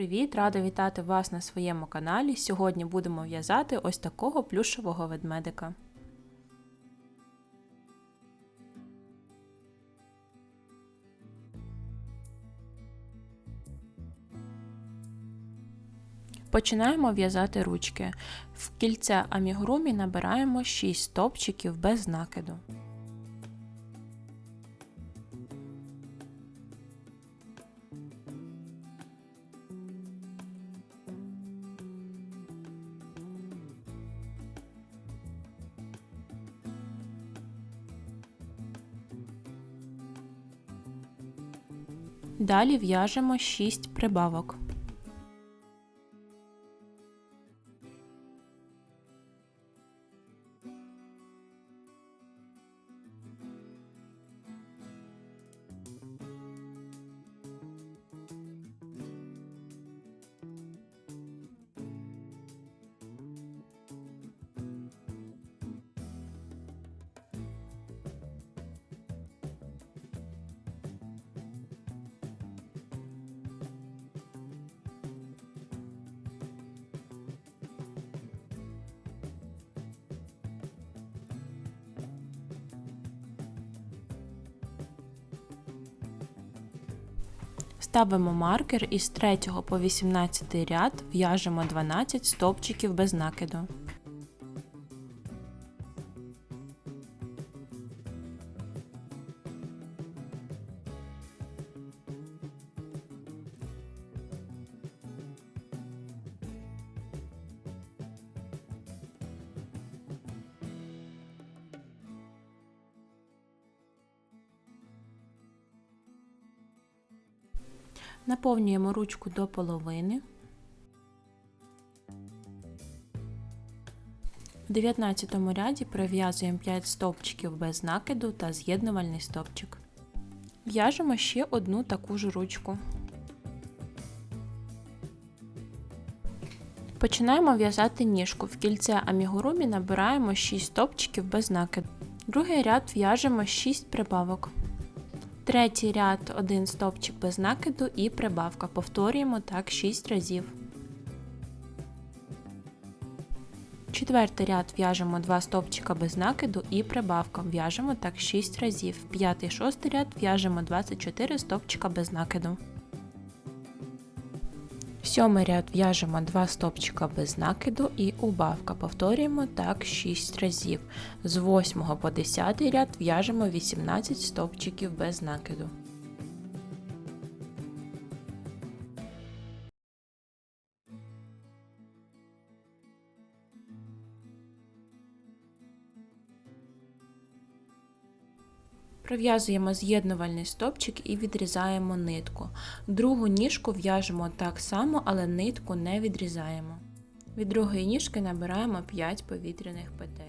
привіт! Рада вітати вас на своєму каналі. Сьогодні будемо в'язати ось такого плюшевого ведмедика. Починаємо в'язати ручки. В кільце амігурумі набираємо 6 стопчиків без накиду. Далі в'яжемо 6 прибавок. Ставимо маркер і з 3 по 18 ряд в'яжемо 12 стовпчиків без накиду. Наповнюємо ручку до половини. В 19 ряді пров'язуємо 5 стовпчиків без накиду та з'єднувальний стовпчик. В'яжемо ще одну таку ж ручку. Починаємо в'язати ніжку. В кільце амігурумі набираємо 6 стовпчиків без накиду. Другий ряд в'яжемо 6 прибавок. Третій ряд один стовпчик без накиду і прибавка. Повторюємо так 6 разів. Четвертий ряд в'яжемо 2 стовпчика без накиду і прибавка. В'яжемо так 6 разів. П'ятий шостий ряд в'яжемо 24 стовпчика без накиду. Сьомий ряд в'яжемо 2 стопчика без накиду і убавка. Повторюємо так 6 разів. З 8 по 10 ряд в'яжемо 18 стопчиків без накиду. Пров'язуємо з'єднувальний стопчик і відрізаємо нитку. Другу ніжку в'яжемо так само, але нитку не відрізаємо. Від другої ніжки набираємо 5 повітряних петель.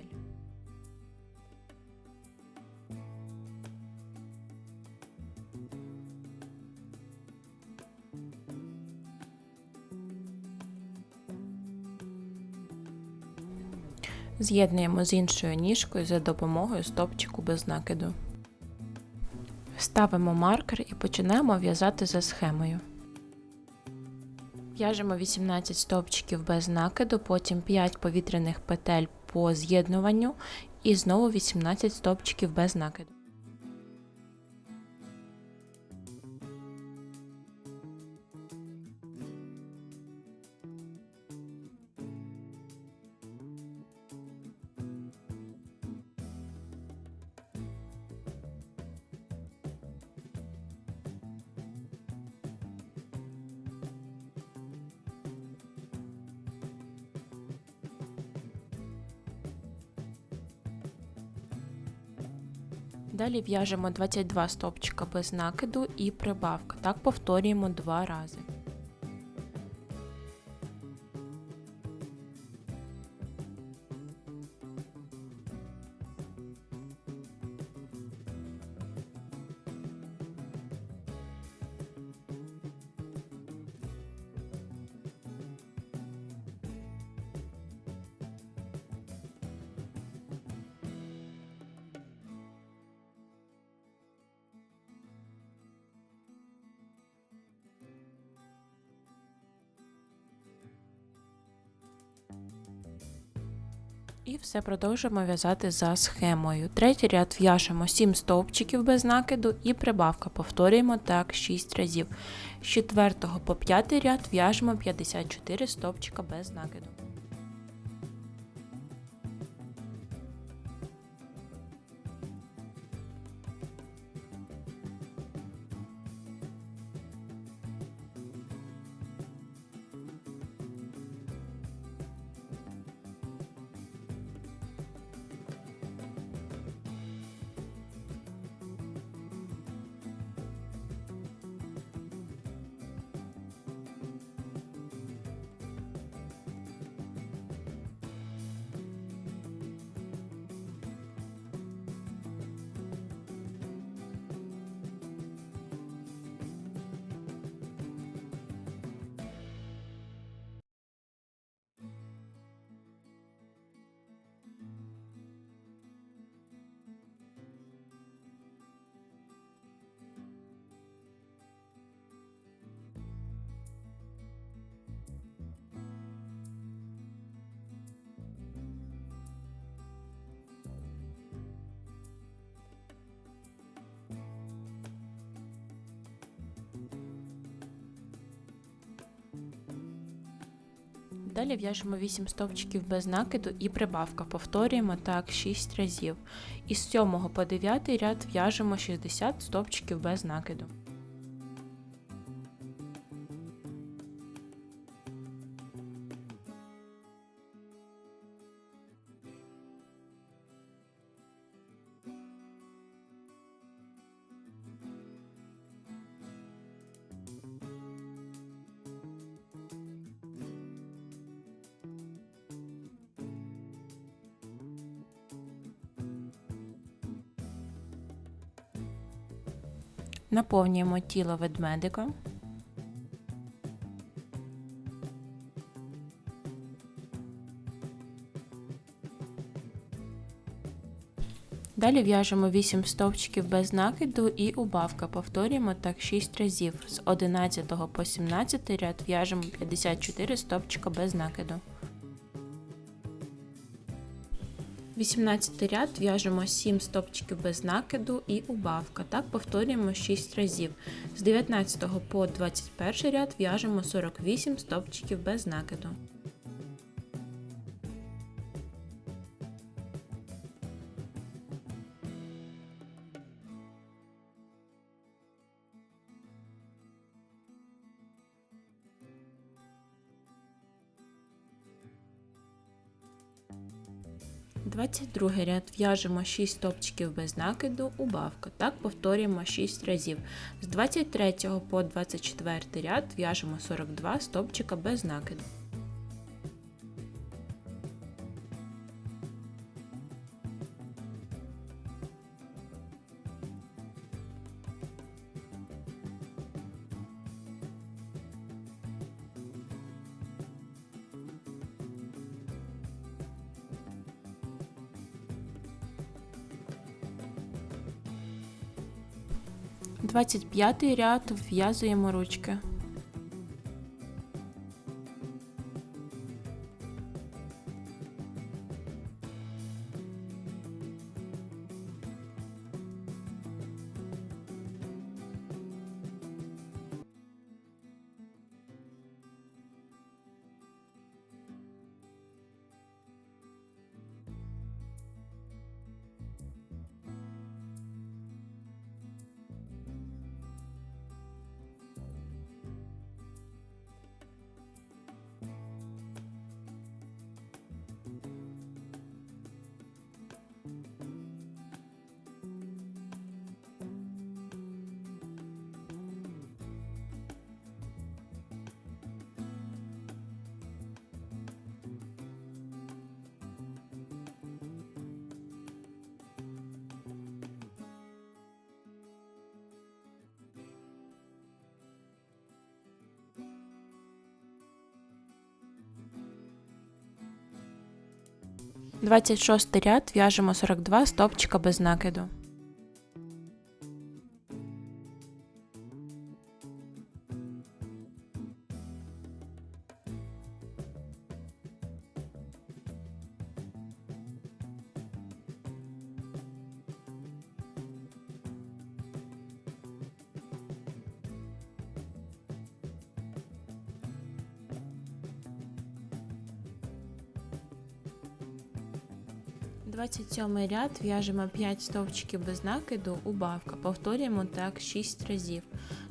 З'єднуємо з іншою ніжкою за допомогою стопчику без накиду. Ставимо маркер і починаємо в'язати за схемою. В'яжемо 18 стовпчиків без накиду, потім 5 повітряних петель по з'єднуванню і знову 18 стовпчиків без накиду. Далі в'яжемо 22 стовпчика без накиду і прибавка. Так повторюємо два рази. І все продовжуємо в'язати за схемою. Третій ряд в'яжемо 7 стовпчиків без накиду і прибавка. Повторюємо так 6 разів. З 4 по 5 ряд в'яжемо 54 стовпчика без накиду. Далі в'яжемо 8 стовпчиків без накиду і прибавка. Повторюємо так 6 разів. Із 7 по 9 ряд в'яжемо 60 стовпчиків без накиду. Наповнюємо тіло ведмедика. Далі в'яжемо 8 стовпчиків без накиду і убавка. Повторюємо так 6 разів. З 11 по 17 ряд в'яжемо 54 стовпчика без накиду. 18 ряд в'яжемо 7 стопчиків без накиду і убавка. Так повторюємо 6 разів. З 19 по 21 ряд в'яжемо 48 стопчиків без накиду. Двадцять другий ряд в'яжемо 6 стопчиків без накиду, убавка. Так повторюємо 6 разів. З 23 по 24 ряд в'яжемо 42 стопчика без накиду. 25 ряд вв'язуємо ручки. Двадцять шостий ряд в'яжемо 42 стовпчика без накиду. 27 ряд в'яжемо 5 стовпчиків без накиду убавка. Повторюємо так 6 разів.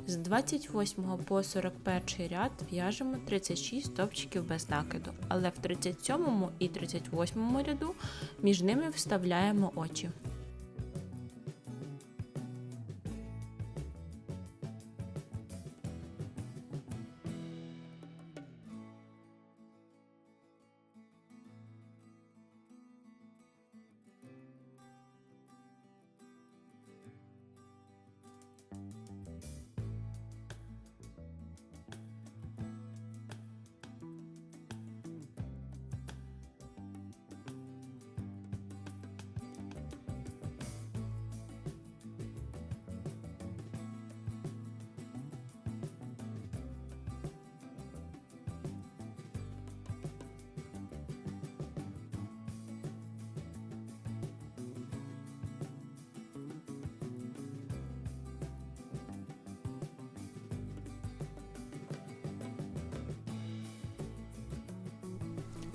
З 28 по 41 ряд в'яжемо 36 стовпчиків без накиду, але в 37 і 38 ряду між ними вставляємо очі.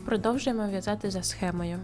Продовжуємо в'язати за схемою.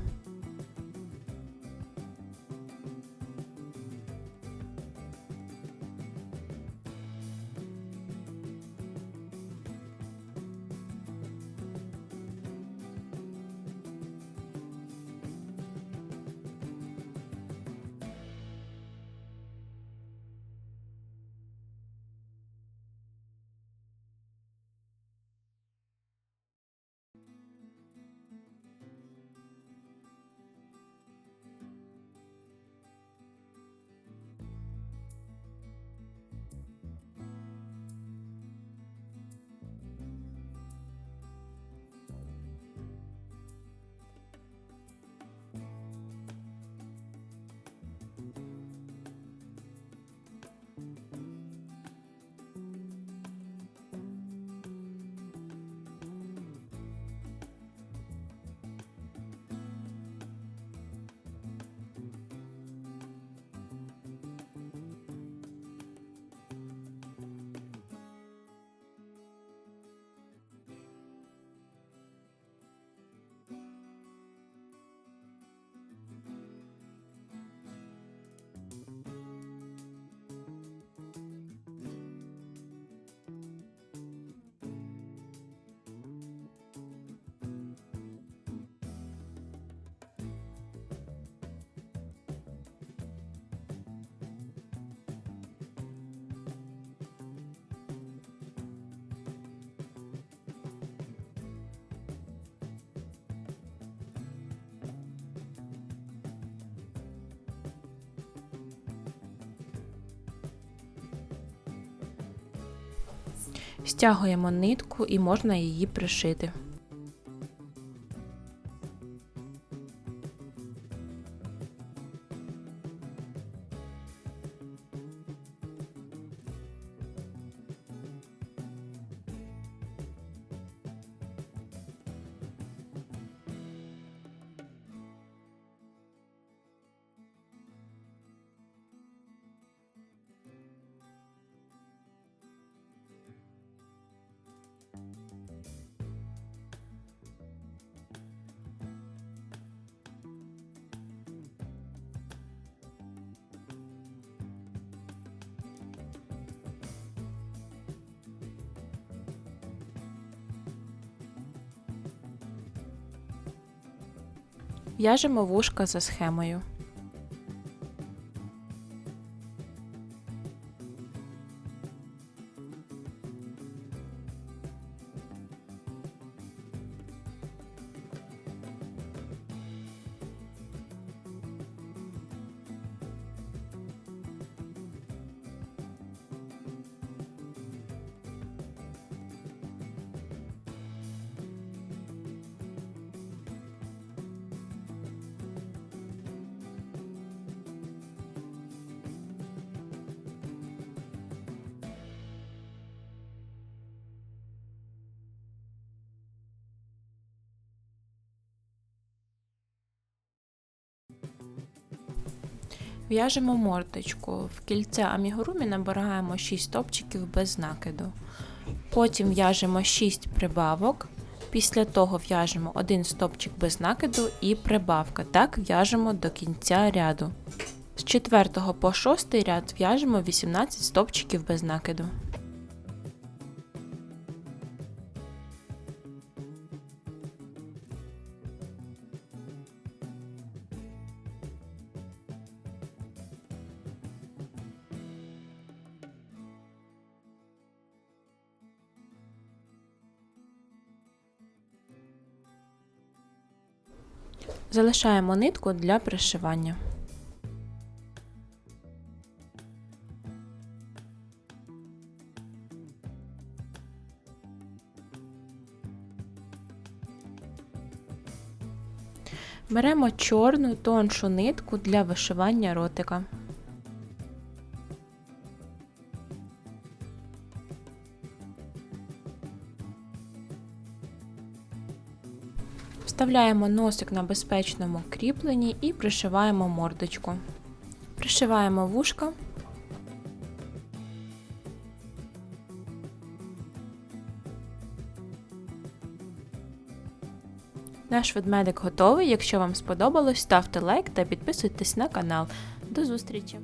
Стягуємо нитку і можна її пришити. В'яжемо вушка за схемою. В'яжемо мордочку. В кільце амігурумі набираємо 6 стопчиків без накиду. Потім в'яжемо 6 прибавок Після того в'яжемо один стопчик без накиду і прибавка. Так в'яжемо до кінця ряду. З 4 по 6 ряд в'яжемо 18 стопчиків без накиду. Залишаємо нитку для пришивання. Беремо чорну тоншу нитку для вишивання ротика. Вставляємо носик на безпечному кріпленні і пришиваємо мордочку. Пришиваємо вушка. Наш ведмедик готовий. Якщо вам сподобалось, ставте лайк та підписуйтесь на канал. До зустрічі!